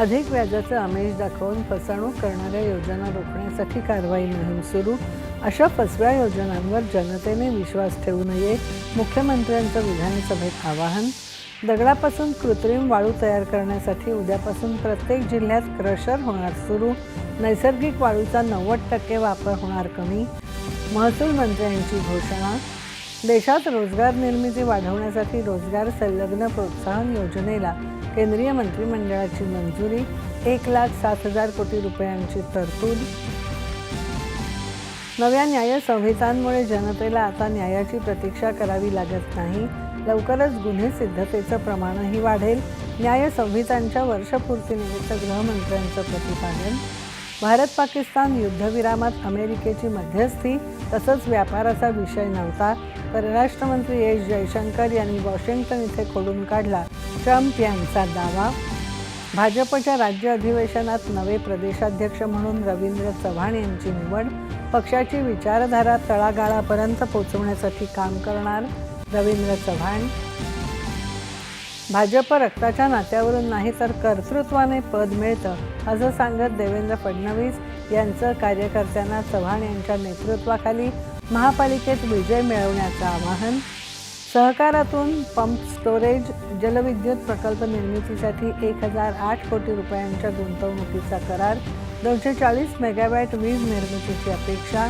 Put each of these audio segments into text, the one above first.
अधिक व्याजाचं आमिष दाखवून फसवणूक करणाऱ्या योजना रोखण्यासाठी कारवाई मोहीम सुरू. अशा फसव्या योजनांवर जनतेने विश्वास ठेवू नये मुख्यमंत्र्यांचं विधानसभेत आवाहन. दगडापासून कृत्रिम वाळू तयार करण्यासाठी उद्यापासून प्रत्येक जिल्ह्यात क्रशर होणार सुरू. नैसर्गिक वाळूचा नव्वद टक्के वापर होणार कमी महसूल मंत्र्यांची घोषणा. देशात रोजगार निर्मिती वाढवण्यासाठी रोजगार संलग्न प्रोत्साहन योजनेला केंद्रीय मंत्रिमंडळाची मंजुरी एक लाख सात हजार कोटी रुपयांची तरतूद. नव्या न्याय संहितांमुळे जनतेला आता न्यायाची प्रतीक्षा करावी लागत नाही. लवकरच गुन्हे सिद्धतेचं प्रमाणही वाढेल. न्याय संहितांच्या वर्षपूर्तीनिमित्त गृहमंत्र्यांचं प्रतिपादन. भारत पाकिस्तान युद्धविरामात अमेरिकेची मध्यस्थी तसंच व्यापाराचा विषय नव्हता. परराष्ट्रमंत्री एस जयशंकर यांनी वॉशिंग्टन इथे खोडून काढला. ट्रम्प यांचा दावा. भाजपच्या राज्य अधिवेशनात नवे प्रदेशाध्यक्ष म्हणून रवींद्र चव्हाण यांची निवड पक्षाची विचारधारा तळागाळापर्यंत पोहोचवण्यासाठी काम करणार रवींद्र चव्हाण. भाजप रक्ताच्या नात्यावरून नाही तर कर्तृत्वाने पद मिळतं असं सांगत देवेंद्र फडणवीस यांचं कार्यकर्त्यांना चव्हाण यांच्या नेतृत्वाखाली महापालिकेत विजय मिळवण्याचं आवाहन. सहकारातून पंप स्टोरेज जलविद्युत प्रकल्प निर्मितीसाठी एक हजार आठ कोटी रुपयांच्या गुंतवणुकीचा करार दोनशे चाळीस मेगावॅट वीज निर्मितीची अपेक्षा.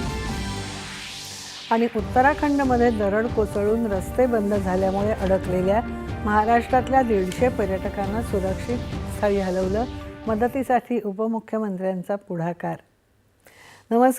आणि उत्तराखंडमध्ये दरड कोसळून रस्ते बंद झाल्यामुळे अडकलेल्या महाराष्ट्रातल्या दीडशे पर्यटकांना सुरक्षित स्थळी हलवलं मदतीसाठी उपमुख्यमंत्र्यांचा पुढाकार. नमस्कार.